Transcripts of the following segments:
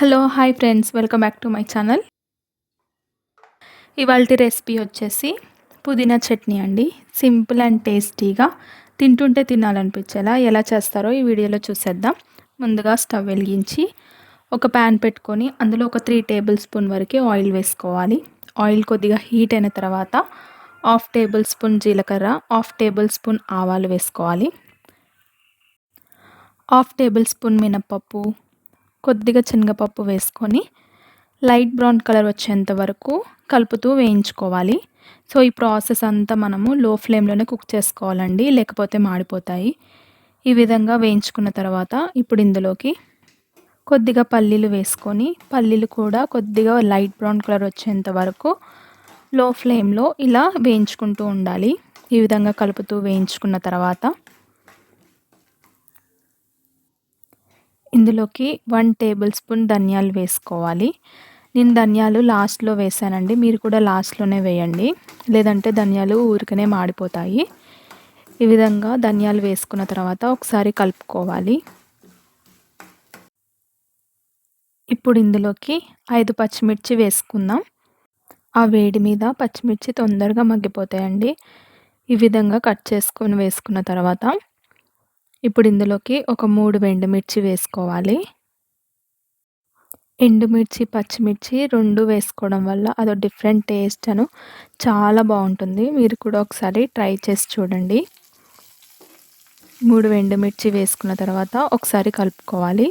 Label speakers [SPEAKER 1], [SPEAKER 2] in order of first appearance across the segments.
[SPEAKER 1] Hello hi friends. Welcome back to my channel. ఇవాళ recipe వచ్చేసి పుదీనా చట్నీ అండి. సింపుల్ అండ్ టేస్టీగా తింటుంటే తినాలనిపించేలా ఎలా చేస్తారో ఈ వీడియోలో చూసేద్దాం. ముందుగా స్టవ్ వెలిగించి ఒక ప్యాన్ పెట్టుకొని అందులో ఒక త్రీ టేబుల్ స్పూన్ వరకు ఆయిల్ వేసుకోవాలి. ఆయిల్ కొద్దిగా హీట్ అయిన తర్వాత హాఫ్ టేబుల్ స్పూన్ జీలకర్ర హాఫ్ టేబుల్ స్పూన్ ఆవాలు వేసుకోవాలి. హాఫ్ టేబుల్ స్పూన్ మినప్పప్పు కొద్దిగా శనగపప్పు వేసుకొని లైట్ బ్రౌన్ కలర్ వచ్చేంత వరకు కలుపుతూ వేయించుకోవాలి. సో ఈ ప్రాసెస్ అంతా మనము లో ఫ్లేమ్లోనే కుక్ చేసుకోవాలండి లేకపోతే మాడిపోతాయి. ఈ విధంగా వేయించుకున్న తర్వాత ఇప్పుడు ఇందులోకి కొద్దిగా పల్లీలు వేసుకొని పల్లీలు కూడా కొద్దిగా లైట్ బ్రౌన్ కలర్ వచ్చేంత వరకు లో ఫ్లేమ్లో ఇలా వేయించుకుంటూ ఉండాలి. ఈ విధంగా కలుపుతూ వేయించుకున్న తర్వాత ఇందులోకి వన్ టేబుల్ స్పూన్ ధనియాలు వేసుకోవాలి. నేను ధనియాలు లాస్ట్లో వేసానండి. మీరు కూడా లాస్ట్లోనే వేయండి. లేదంటే ధనియాలు ఊరికనే మాడిపోతాయి. ఈ విధంగా ధనియాలు వేసుకున్న తర్వాత ఒకసారి కలుపుకోవాలి. ఇప్పుడు ఇందులోకి ఐదు పచ్చిమిర్చి వేసుకుందాం. ఆ వేడి మీద పచ్చిమిర్చి తొందరగా మగ్గిపోతాయండి. ఈ విధంగా కట్ చేసుకొని వేసుకున్న తర్వాత ఇప్పుడు ఇందులోకి ఒక మూడు ఎండుమిర్చి వేసుకోవాలి. ఎండుమిర్చి పచ్చిమిర్చి రెండు వేసుకోవడం వల్ల అదో డిఫరెంట్ టేస్ట్ అను చాలా బాగుంటుంది. మీరు కూడా ఒకసారి ట్రై చేసి చూడండి. మూడు ఎండుమిర్చి వేసుకున్న తర్వాత ఒకసారి కలుపుకోవాలి.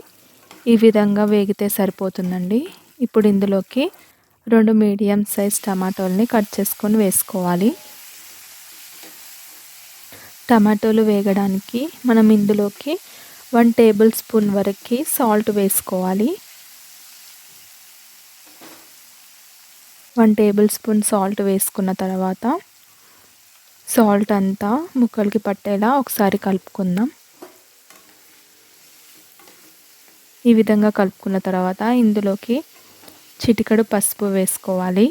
[SPEAKER 1] ఈ విధంగా వేగితే సరిపోతుందండి. ఇప్పుడు ఇందులోకి రెండు మీడియం సైజ్ టమాటోల్ని కట్ చేసుకొని వేసుకోవాలి. టమాటోలు వేగడానికి మనం ఇందులోకి వన్ టేబుల్ స్పూన్ వరకు సాల్ట్ వేసుకోవాలి. వన్ టేబుల్ స్పూన్ సాల్ట్ వేసుకున్న తర్వాత సాల్ట్ అంతా ముక్కలకి పట్టేలా ఒకసారి కలుపుకుందాం. ఈ విధంగా కలుపుకున్న తర్వాత ఇందులోకి చిటికడు పసుపు వేసుకోవాలి.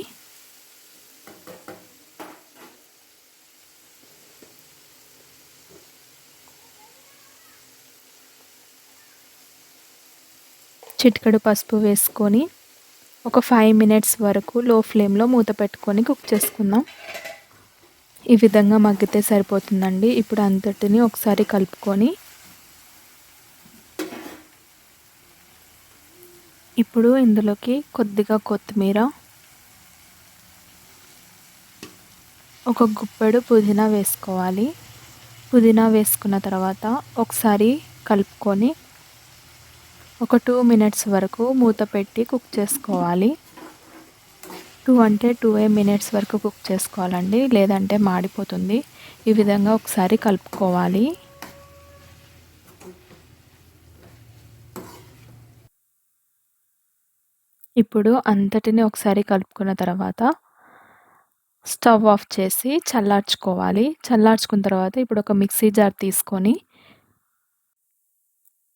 [SPEAKER 1] చిటికడు పసుపు వేసుకొని ఒక ఫైవ్ మినిట్స్ వరకు లో ఫ్లేమ్లో మూత పెట్టుకొని కుక్ చేసుకుందాం. ఈ విధంగా మగ్గితే సరిపోతుందండి. ఇప్పుడు అంతటిని ఒకసారి కలుపుకొని ఇప్పుడు ఇందులోకి కొద్దిగా కొత్తిమీర ఒక గుప్పెడు పుదీనా వేసుకోవాలి. పుదీనా వేసుకున్న తర్వాత ఒకసారి కలుపుకొని ఒక టూ మినిట్స్ వరకు మూత పెట్టి కుక్ చేసుకోవాలి. టూ అంటే టూ ఏ మినిట్స్ వరకు కుక్ చేసుకోవాలండి. లేదంటే మాడిపోతుంది. ఈ విధంగా ఒకసారి కలుపుకోవాలి. ఇప్పుడు అంతటిని ఒకసారి కలుపుకున్న తర్వాత స్టవ్ ఆఫ్ చేసి చల్లార్చుకోవాలి. చల్లార్చుకున్న తర్వాత ఇప్పుడు ఒక మిక్సీ జార్ తీసుకొని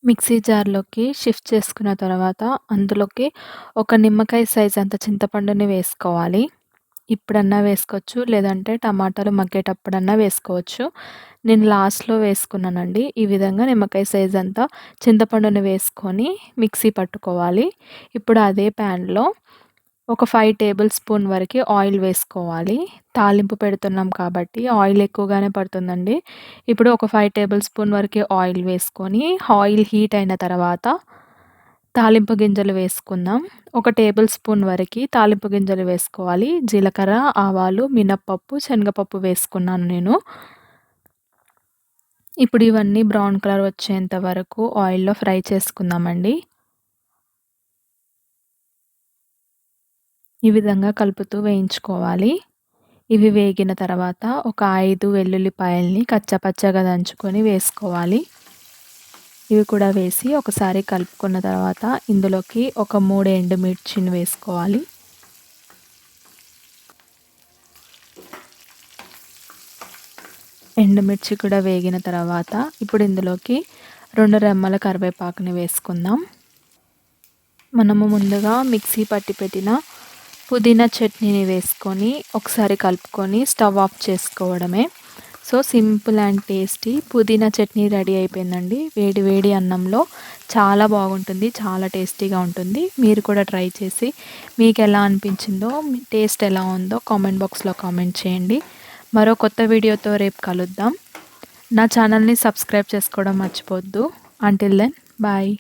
[SPEAKER 1] మిక్సీ జార్లోకి షిఫ్ట్ చేసుకున్న తర్వాత అందులోకి ఒక నిమ్మకాయ సైజ్ అంత చింతపండుని వేసుకోవాలి. ఇప్పుడన్నా వేసుకోవచ్చు లేదంటే టమాటాలు మగ్గేటప్పుడన్నా వేసుకోవచ్చు. నేను లాస్ట్లో వేసుకున్నానండి. ఈ విధంగా నిమ్మకాయ సైజ్ అంతా చింతపండుని వేసుకొని మిక్సీ పట్టుకోవాలి. ఇప్పుడు అదే ప్యాన్లో ఒక ఫైవ్ టేబుల్ స్పూన్ వరకు ఆయిల్ వేసుకోవాలి. తాలింపు పెడుతున్నాం కాబట్టి ఆయిల్ ఎక్కువగానే పడుతుందండి. ఇప్పుడు ఒక ఫైవ్ టేబుల్ స్పూన్ వరకు ఆయిల్ వేసుకొని ఆయిల్ హీట్ అయిన తర్వాత తాలింపు గింజలు వేసుకుందాం. ఒక టేబుల్ స్పూన్ వరకు తాలింపు గింజలు వేసుకోవాలి. జీలకర్ర ఆవాలు మినప్పప్పు శనగపప్పు వేసుకున్నాను నేను. ఇప్పుడు ఇవన్నీ బ్రౌన్ కలర్ వచ్చేంత వరకు ఆయిల్లో ఫ్రై చేసుకుందామండి. ఈ విధంగా కలుపుతూ వేయించుకోవాలి. ఇవి వేగిన తర్వాత ఒక ఐదు వెల్లుల్లిపాయల్ని కచ్చపచ్చగా దంచుకొని వేసుకోవాలి. ఇవి కూడా వేసి ఒకసారి కలుపుకున్న తర్వాత ఇందులోకి ఒక మూడు ఎండుమిర్చిని వేసుకోవాలి. ఎండుమిర్చి కూడా వేగిన తర్వాత ఇప్పుడు ఇందులోకి రెండు రెమ్మల కరివేపాకుని వేసుకుందాం. మనము ముందుగా మిక్సీ పట్టి పెట్టిన పుదీనా చట్నీని వేసుకొని ఒకసారి కలుపుకొని స్టవ్ ఆఫ్ చేసుకోవడమే. So simple and tasty pudina chutney ready అయిపోయిందండి. వేడి వేడి అన్నంలో చాలా బాగుంటుంది చాలా టేస్టీగా ఉంటుంది. మీరు కూడా ట్రై చేసి మీకు ఎలా అనిపించిందో టేస్ట్ ఎలా ఉందో కామెంట్ బాక్స్లో కామెంట్ చేయండి. మరో కొత్త వీడియోతో రేపు కలుద్దాం. నా ఛానల్ని సబ్స్క్రైబ్ చేసుకోవడం మర్చిపోద్దు అంటిల్ దెన్ బాయ్